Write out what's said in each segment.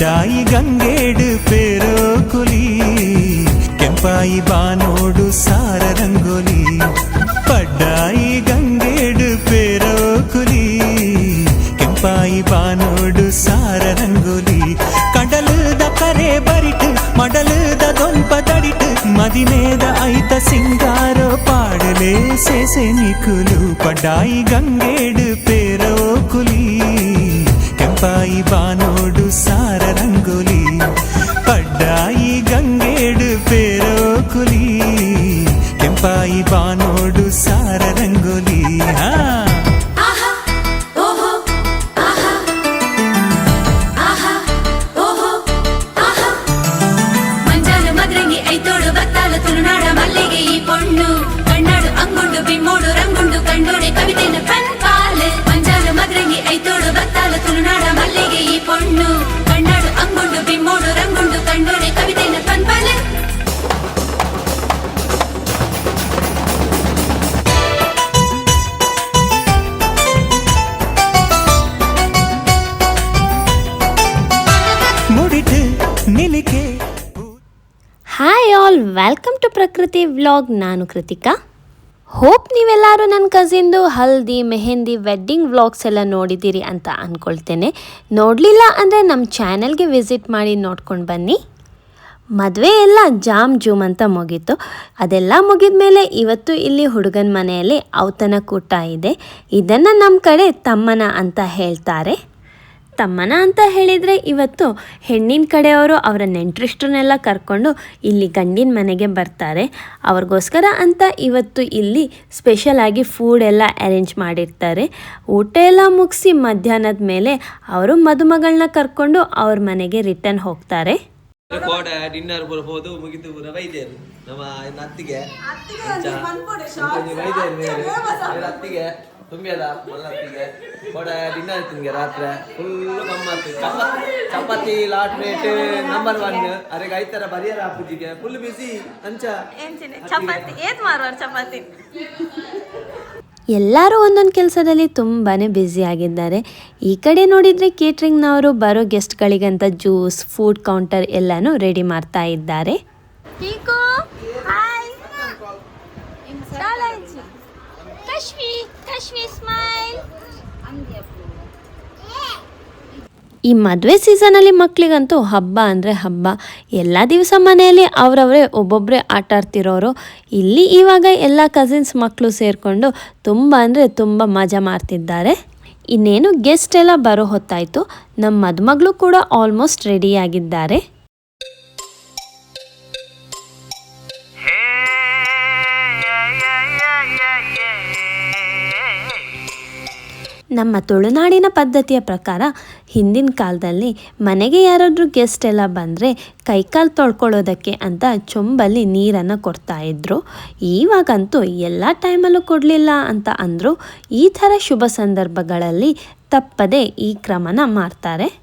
ಗಂಗೇಡು ಪೇರೋ ಕುಲಿ ಕೆಂಪಾಯಿ ಬಾನೋಡು ಸಾರ ರಂಗೋಲಿ ಪಡ್ಡಾಯಿ ಗಂಗೇಡು ಪೇರೋ ಕುಲಿ ಕೆಂಪಾಯಿ ಬಾನೋಡು ಸಾರ ರಂಗೋಲಿ ಕಡಲದ ಕರೆ ಬರಿಟ್ ಮಡಲದ ದೊಂಪ ತಡಿಟ್ ಮದಿಮೇದ ಐತ ಸಿಂಗಾರೋ ಪಾಡಲೇ ಸೇಸೆ ನಿಕುಲು ಪಡ್ಡಾಯಿ ಗಂಗೇಡು ಪೇರೋ ವೆಲ್ಕಮ್ ಟು ಪ್ರಕೃತಿ ವ್ಲಾಗ್ ನಾನು ಕೃತಿಕಾ. ಹೋಪ್ ನೀವೆಲ್ಲರೂ ನನ್ನ ಕಸಿನ್ದು ಹಲ್ದಿ, ಮೆಹೆಂದಿ ವೆಡ್ಡಿಂಗ್ ವ್ಲಾಗ್ಸ್ ಎಲ್ಲ ನೋಡಿದ್ದೀರಿ ಅಂತ ಅಂದ್ಕೊಳ್ತೇನೆ ನೋಡಲಿಲ್ಲ ಅಂದರೆ ನಮ್ಮ ಚಾನೆಲ್ಗೆ ವಿಸಿಟ್ ಮಾಡಿ ನೋಡ್ಕೊಂಡು ಬನ್ನಿ. ಮದುವೆ ಎಲ್ಲ ಜಾಮ್ ಜೂಮ್ ಅಂತ ಮುಗೀತು. ಅದೆಲ್ಲ ಮುಗಿದ ಮೇಲೆ ಇವತ್ತು ಇಲ್ಲಿ ಹುಡುಗನ ಮನೆಯಲ್ಲಿ ಔತನ ಕೂಟ ಇದೆ. ಇದನ್ನು ನಮ್ಮ ಕಡೆ ತಮ್ಮನ ಅಂತ ಹೇಳ್ತಾರೆ. ತಮ್ಮನ ಅಂತ ಹೇಳಿದರೆ ಇವತ್ತು ಹೆಣ್ಣಿನ ಕಡೆಯವರು ಅವರ ನೆಂಟ್ರಿಷ್ಟರನ್ನೆಲ್ಲ ಕರ್ಕೊಂಡು ಇಲ್ಲಿ ಗಂಡಿನ ಮನೆಗೆ ಬರ್ತಾರೆ. ಅವ್ರಿಗೋಸ್ಕರ ಅಂತ ಇವತ್ತು ಇಲ್ಲಿ ಸ್ಪೆಷಲಾಗಿ ಫೂಡ್ ಎಲ್ಲ ಅರೇಂಜ್ ಮಾಡಿರ್ತಾರೆ. ಊಟ ಎಲ್ಲ ಮುಗಿಸಿ ಮಧ್ಯಾಹ್ನದ ಮೇಲೆ ಅವರು ಮದುಮಗಳನ್ನ ಕರ್ಕೊಂಡು ಅವ್ರ ಮನೆಗೆ ರಿಟರ್ನ್ ಹೋಗ್ತಾರೆ. ಕೋಡ ಡಿನ್ನರ್ ಬರ್ಬೋದು ಮುಗಿದು ಪೂರ ವೈದ್ಯರು ನಮ್ಮ ಇನ್ನು ಅತ್ತಿಗೆ. ವೈದ್ಯರು ಅತ್ತಿಗೆ ತುಂಬ್ಯದ ಮಲ್ಲ ಅತ್ತಿಗೆ. ಕೋಡ ಡಿನ್ನರ್ ತಿಂಗೆ ರಾತ್ರಿ. ಫುಲ್ ಗಮ್ಮತ್ತು. Chapati chapati lot rate number one ಅರೆಗೆ ಐತರ ಬರಿಯರ ಹಾಪುಜಿಗೆ ಫುಲ್ ಬಿಸಿ ಅಂಚ. ಚಪಾತಿ. ಏತ್ ಮಾರುವಾರ ಚಪಾತಿ? ಎಲ್ಲರೂ ಒಂದೊಂದು ಕೆಲಸದಲ್ಲಿ ತುಂಬಾ ಆಗಿದ್ದಾರೆ. ಈ ಕಡೆ ನೋಡಿದರೆ ಕೇಟ್ರಿಂಗ್ನವರು ಬರೋ ಗೆಸ್ಟ್ಗಳಿಗಂತ ಜ್ಯೂಸ್ ಫುಡ್ ಕೌಂಟರ್ ಎಲ್ಲನೂ ರೆಡಿ ಮಾಡ್ತಾ ಇದ್ದಾರೆ. ಪೀಕು ಹಾಯ್ ಈ ಮದುವೆ ಸೀಸನಲ್ಲಿ ಮಕ್ಕಳಿಗಂತೂ ಹಬ್ಬ ಅಂದರೆ ಹಬ್ಬ. ಎಲ್ಲ ದಿವಸ ಮನೆಯಲ್ಲಿ ಅವರವರೇ ಒಬ್ಬೊಬ್ಬರೇ ಆಟ ಆಡ್ತಿರೋರು. ಇಲ್ಲಿ ಇವಾಗ ಎಲ್ಲ ಕಸಿನ್ಸ್ ಮಕ್ಕಳು ಸೇರಿಕೊಂಡು ತುಂಬ ಅಂದರೆ ತುಂಬ ಮಜಾ ಮಾಡ್ತಿದ್ದಾರೆ. ಇನ್ನೇನು ಗೆಸ್ಟ್ ಎಲ್ಲ ಬರೋ ಹೊತ್ತಾಯಿತು. ನಮ್ಮ ಮದುಮಗಳು ಕೂಡ ಆಲ್ಮೋಸ್ಟ್ ರೆಡಿಯಾಗಿದ್ದಾರೆ ನಮ್ಮ ತುಳುನಾಡಿನ ಪದ್ಧತಿಯ ಪ್ರಕಾರ ಹಿಂದಿನ ಕಾಲದಲ್ಲಿ ಮನೆಗೆ ಯಾರಾದರೂ ಗೆಸ್ಟ್ ಎಲ್ಲ ಬಂದರೆ ಕೈಕಾಲು ತೊಳ್ಕೊಳ್ಳೋದಕ್ಕೆ ಅಂತ ಚೊಂಬಲ್ಲಿ ನೀರನ್ನು ಕೊಡ್ತಾ ಇದ್ರು. ಈವಾಗಂತೂ ಎಲ್ಲ ಟೈಮಲ್ಲೂ ಕೊಡಲಿಲ್ಲ ಅಂತ ಅಂದರು. ಈ ಥರ ಶುಭ ಸಂದರ್ಭಗಳಲ್ಲಿ ತಪ್ಪದೆ ಈ ಕ್ರಮನ ಮಾಡ್ತಾರೆ.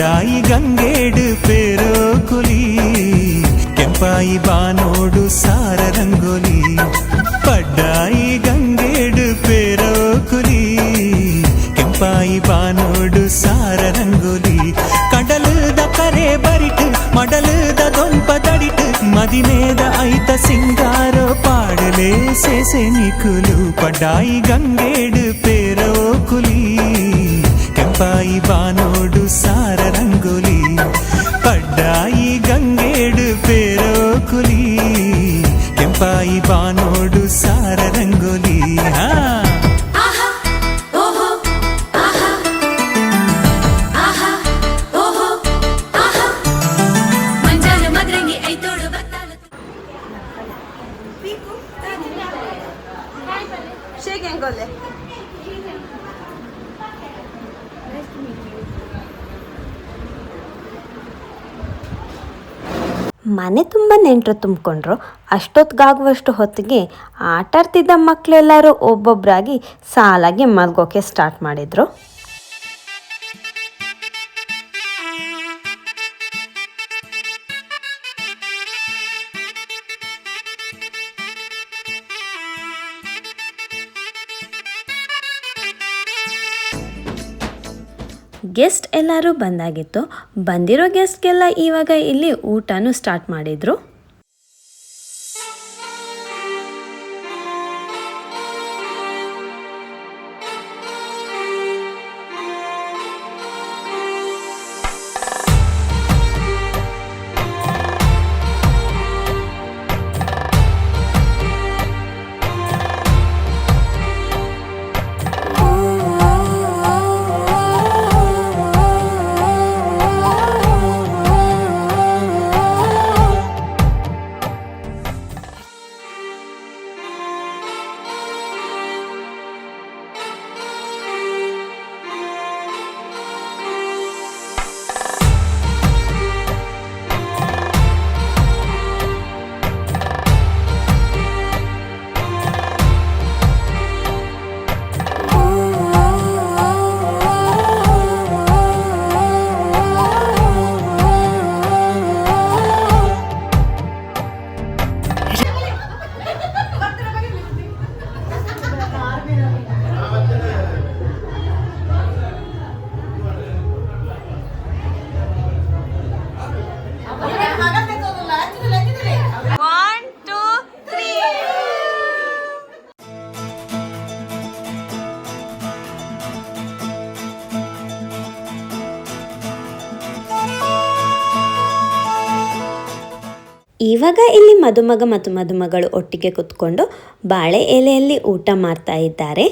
ಪಡ್ಡಾಯಿ ಗಂಗೇಡು ಪೇರೋ ಕುಲಿ ಕೆಂಪಾಯಿ ಬಾನೋಡು ಸಾರ ರಂಗೋಲಿ ಪಡ್ಡಾಯಿ ಗಂಗೇಡು ಪೇರೋ ಕುಲಿ ಕೆಂಪಾಯಿ ಬಾನೋಡು ಸಾರ ರಂಗೋಲಿ ಕಡಲದ ಕರೆ ಬರಿಟ್ ಮಡಲದ ದೊಂಪ ತಡಿಟ್ ಮದಿಮೇದ ಐತ ಸಿಂಗಾರೋ ಪಾಡಲೇ ಸೇಸೆ ನಿಕುಲು ಪಡ್ಡಾಯಿ ಗಂಗೇಡು ಪೇರೋ ಮನೆ ತುಂಬ ನೆಂಟರು ತುಂಬಿಕೊಂಡ್ರು. ಅಷ್ಟೊತ್ತಿಗಾಗುವಷ್ಟು ಹೊತ್ತಿಗೆ ಆಟಾಡ್ತಿದ್ದ ಮಕ್ಕಳೆಲ್ಲರೂ ಒಬ್ಬೊಬ್ಬರಾಗಿ ಸಾಲಾಗಿ ಮಲ್ಗೋಕೆ ಸ್ಟಾರ್ಟ್ ಮಾಡಿದರು. ಗೆಸ್ಟ್ ಎಲ್ಲರೂ ಬಂದಾಗಿತ್ತು. ಬಂದಿರೋ ಗೆಸ್ಟ್ಗೆಲ್ಲ ಇವಾಗ ಇಲ್ಲಿ ಊಟನೂ ಸ್ಟಾರ್ಟ್ ಮಾಡಿದರು. ಇವಾಗ ಇಲ್ಲಿ ಮದುಮಗ ಮತ್ತು ಮದುಮಗಳು ಒಟ್ಟಿಗೆ ಕುತ್ಕೊಂಡು ಬಾಳೆ ಎಲೆಯಲ್ಲಿ ಊಟ ಮಾಡ್ತಾ ಇದ್ದಾರೆ.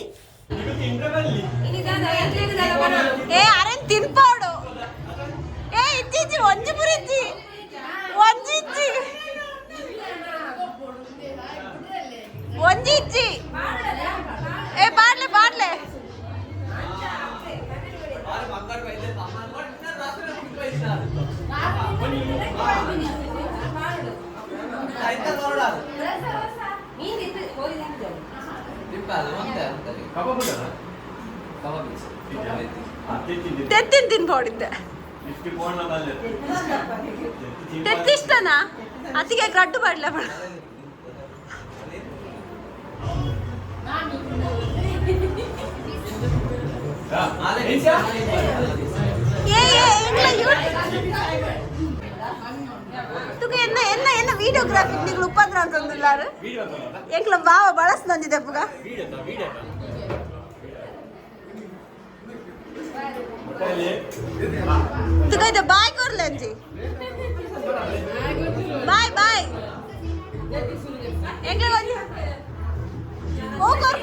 తెత్తిస్తానా అతికే గడ్డు పడలే என்ன என்ன என்ன வீடியோகிராஃபி நீங்க உபதிரவம் தந்துள்ளாரு எங்களை பாவ பழசு தந்து தப்புக்கா तो कहीं तो बाय कर लें जी। बाय बाय एक लोग ओ कर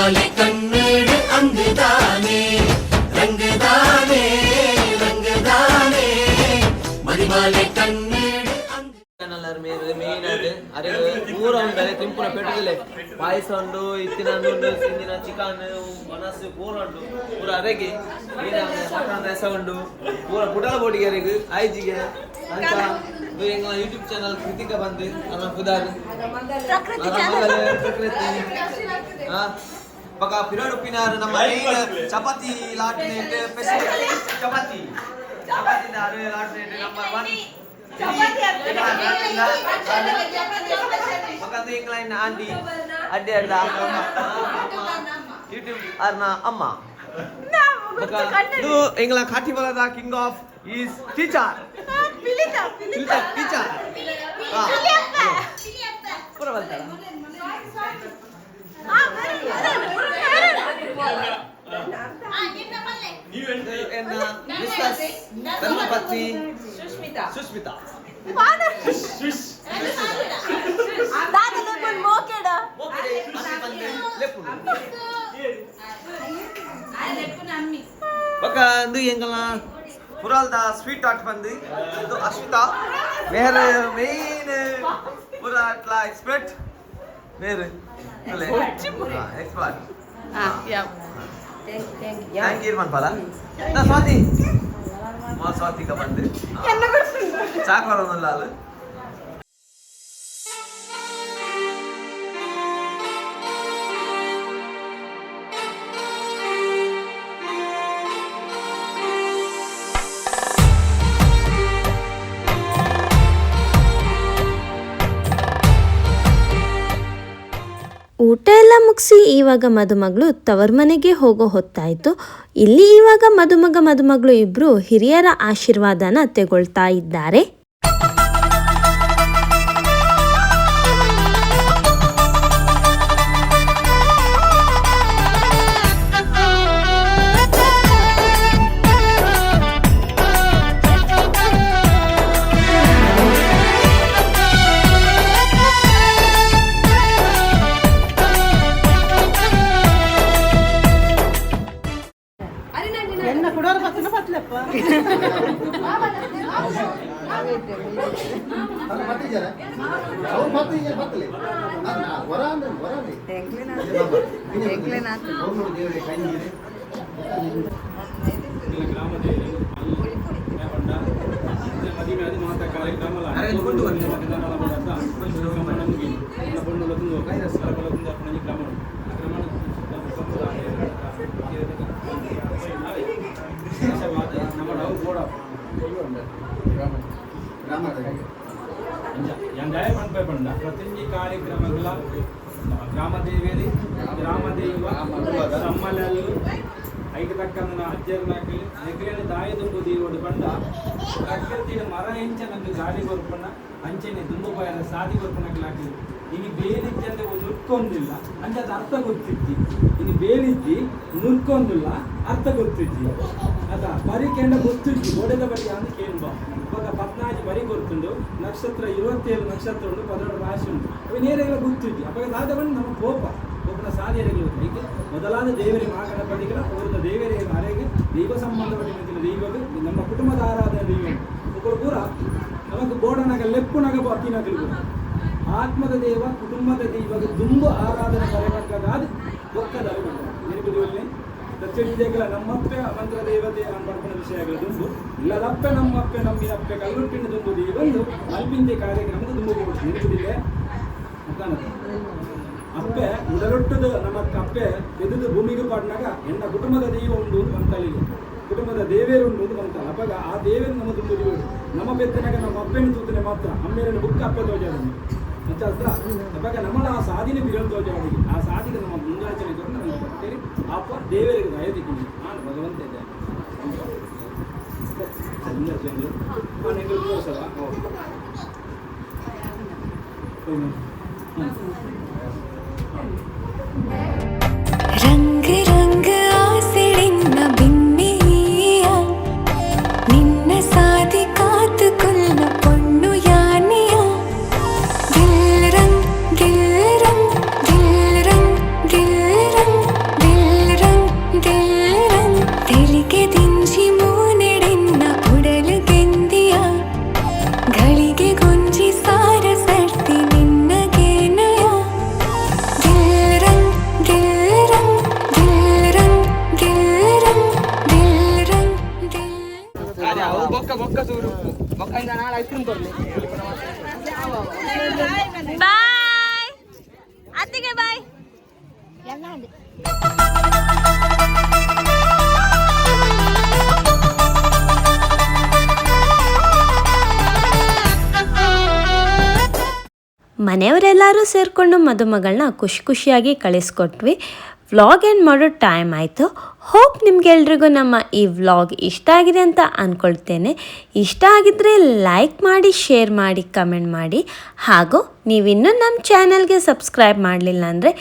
மதிமாலை கண்ணீடு அங்குதானே ரங்குதானே ரங்குதானே மதிமாலை கண்ணீடு அங்கு ಚಾನಲ್ ಮೇನ್ ಅದು ಅರೆ ಪೂರ ಉಂಟು ಕೆಂಪುನ ಪೆಟ್ಟದಲ್ಲಿ ಪಾಯಸ ಉಂಟು ಇತ್ತಿನ ಉಂಟು ಸಿಂದಿನ ಚಿಕನ್ ಮನಸ್ಸು ಪೂರ ಉಂಟು ಪೂರ ಅರೆಗೆ ಮೀನ ಮಟನ್ ರಸ ಉಂಟು ಪೂರ ಪುಟಲ ಬೋಟಿಗೆ ಅರೆಗೆ ಐಜಿಗೆ ಅಂತ ಇದು ಎಂಗ ಯೂಟ್ಯೂಬ್ ಚಾನಲ್ ಕೃತಿಕ ಬಂದು ಅನ್ನ ಪುದಾರ್ ಪ್ರಕೃತಿ ಪ್ರಕೃತಿ ಹಾ ಪಕ್ಕ ಪಿರೋಡ್ ಉಪ್ಪಿನಾರು ನಮ್ಮ main chapati ಲಾಟ್ನೇಟ್ chapati chapati ಲಾಟ್ನೇಟ್ number one Makanya yang lain Andi, ada ada YouTube Arna Amma. Maka itu yang lain kati bala da king of is teacher. Teacher, teacher. Ah, pura balta. Enna, Mrs. Dharmapati Susmita. దాని లేకుండా మోకేడా Okay, masih pandai lepun. Baka ಅಂದು ಎಂಗಲ ಪುರಾಲ್ದ sweet ಆಟ್ ಬಂದು ಇದು Ashwitha Mera main ಪುರ ಅಟ್ಲ expert പേര്? അല്ലേ? Expert thank you. മൺപാല Swathi. Swathika പണ്ട് ചാക്കോറൊന്നുമില്ല ആൾ. ಮುಗಿಸಿ ಇವಾಗ ಮದುಮಗಳು ತವರ್ ಮನೆಗೆ ಹೋಗೋ ಹೊತ್ತಾಯಿತು. ಇಲ್ಲಿ ಇವಾಗ ಮದುಮಗ ಮದುಮಗಳು ಇಬ್ಬರು ಹಿರಿಯರ ಆಶೀರ್ವಾದನ ತಗೊಳ್ತಾ ಇದ್ದಾರೆ. గ్రామ గ్రామ ఎంజాయ్ ఎంజాయ్ పని పై పండుగ ప్రతి కార్యక్రమంలో ಗ್ರಾಮದೇವಿಯರಿ ಗ್ರಾಮದೇವ ಸಮ್ಮಲಲ್ಲಿ ಐದು ತಕ್ಕಂದ ಅಜ್ಜರ್ನಾಕಲಿ ನೆಗಲೇನು ದಾಯದುಂಬು ದೀವೋಡು ಬಂದ ಪ್ರಕೃತಿಯ ಮರ ಹೆಂಚನಂದು ಗಾಡಿ ಬರ್ಪಣ ಅಂಚನೆ ದುಂಬು ಪಯನ ಸಾದಿ ಬರ್ಪಣಕ್ಲಾಕಿ ಇನಿ ಬೇಲಿದ್ದಂತೆ ನುರ್ಕೊಂದಿಲ್ಲ ಅಂಚೆ ಅದು ಅರ್ಥ ಗೊತ್ತಿದ್ದಿ ಇನಿ ಬೇಲಿದ್ದಿ ನುರ್ಕೊಂದಿಲ್ಲ ಅರ್ಥ ಗೊತ್ತಿದ್ದಿ ಅದ ಬರಿ ಕೆಂಡ ಗೊತ್ತಿದ್ದಿ ಗೋಡೆದ ಬರಿ ಅಂತ ಕೇಳುವ ಇವಾಗ ಪದ್ನಾಲ್ಕು ಬರಿ ಗೊತ್ತುಂಡು ನಕ್ಷತ್ರ ಇರುವತ್ತೇಳು ನಕ್ಷತ್ರ ಉಂಟು ಪದೆರಡು ರಾಶಿ ಉಂಟು. ಅವು ನೇರೆಲ್ಲ ಗೊತ್ತಿದ್ದಿ ಅವಾಗ ಆದವನು ನಮ್ಮ ಕೋಪ. ಕೋಪನ ಸಾಧ್ಯಗಳು ಹೀಗೆ? ಮೊದಲಾದ ದೇವರಿ ಮಹಾಗಣಪತಿಗಳ ಅವರದ ದೇವರ ಅರೆಗೆ ದೈವ ಸಂಬಂಧಪಟ್ಟಿನ ದೈವಗಳು ನಮ್ಮ ಕುಟುಂಬದ ಆರಾಧನೆ ದೈವ. ಒಬ್ಬರು ಪೂರ ನಮಗೆ ಗೋಡನಗ ಲೆಪ್ಪುನಗ ಅಕ್ಕಿನಗಲು ಆತ್ಮದ ದೇವ, ಕುಟುಂಬದ ದೈವಗೆ ದುಂಬು ಆರಾಧನೆ ಬರಬೇಕಾದ ಒಕ್ಕದ ನೆನಪಿದುವಲ್ಲಿ ತಚ್ಚಡಿದೇಗಲ ನಮ್ಮಪ್ಪೆ ಮಂತ್ರ ದೇವತೆ ಬರ್ಪಣ ವಿಷಯ ದುಂಬು. ಇಲ್ಲದಪ್ಪೆ ನಮ್ಮಪ್ಪೆ ನಮ್ಮಿನಪ್ಪೆ ಕಲ್ಲುಟ್ಟಿನ ದುಂಬು ದೈವಂದು ಅಲ್ಪಿಂದೆ ಕಾರ್ಯಕ್ರಮದ ದುಂಬು ನೆನಪಿದಿದೆ ಅಪ್ಪೆ ಉಡಲೊಟ್ಟದ ನಮ್ಮ ಕಪ್ಪೆ ಎದುದು ಭೂಮಿಗೆ ಪಾಡಿನಾಗ ಎನ್ನ ಕುಟುಂಬದ ದೈವ ಉಂಡು ಅಂತಲಿಗೆ ಕುಟುಂಬದ ದೇವೇರು ಉಂಡು ಅಂತ ಅಪ್ಪಾಗ ಆ ದೇವೇರು ನಮ್ಮ ತುಂಬ ನಮ್ಮ ಬೆತ್ತನಾಗ ನಮ್ಮ ಅಪ್ಪೆನ ತೂತನೆ ಮಾತ್ರ. ಅಮ್ಮೇರನ್ನು ಬುಕ್ಕ ಅಪ್ಪೆ ತೋಜಾಡ ಅಪ್ಪಾಗ ನಮ್ಮಲ್ಲ ಆ ಸಾಧಿನ ಬಿರಲ್ ತೋಜಾಡಿ ಆ ಸಾಧಿಗೆ ನಮ್ಮ ಮುಂದಾಚನೆ ತೋರು ನಮಗೆ ಬರ್ತೇವೆ ಅಪ್ಪ ದೇವರಿಗೆ ದಯದಿದ್ದೀನಿ ನಾನು ಭಗವಂತ ಇದ್ದೆ ಮನೆಯವರೆಲ್ಲರೂ ಸೇರಿಕೊಂಡು ಮದುಮಗಳನ್ನ ಖುಷಿ ಖುಷಿಯಾಗಿ ಕಳಿಸ್ಕೊಟ್ವಿ. ವ್ಲಾಗ್ ಏನು ಮಾಡೋ ಟೈಮ್ ಆಯಿತು. ಹೋಪ್ ನಿಮ್ಗೆಲ್ರಿಗೂ ನಮ್ಮ ಈ ವ್ಲಾಗ್ ಇಷ್ಟ ಆಗಿದೆ ಅಂತ ಅಂದ್ಕೊಳ್ತೇನೆ ಇಷ್ಟ ಆಗಿದ್ದರೆ ಲೈಕ್ ಮಾಡಿ, ಶೇರ್ ಮಾಡಿ, ಕಮೆಂಟ್ ಮಾಡಿ. ಹಾಗೂ ನೀವಿನ್ನೂ ನಮ್ಮ ಚಾನಲ್ಗೆ ಸಬ್ಸ್ಕ್ರೈಬ್ ಮಾಡಲಿಲ್ಲ ಅಂದರೆ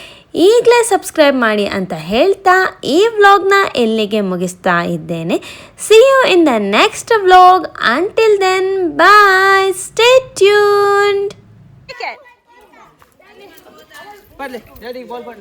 ಈಗಲೇ ಸಬ್ಸ್ಕ್ರೈಬ್ ಮಾಡಿ ಅಂತ ಹೇಳ್ತಾ ಈ ವ್ಲಾಗ್ನ ಎಲ್ಲಿಗೆ ಮುಗಿಸ್ತಾ ಇದ್ದೇನೆ. See you in the next vlog until then bye stay tuned पढ़ ले रेडी बॉल पढ़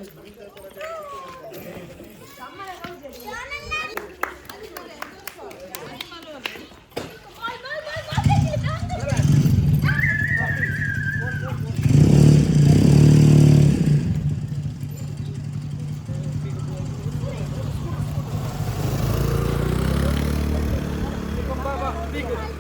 Big.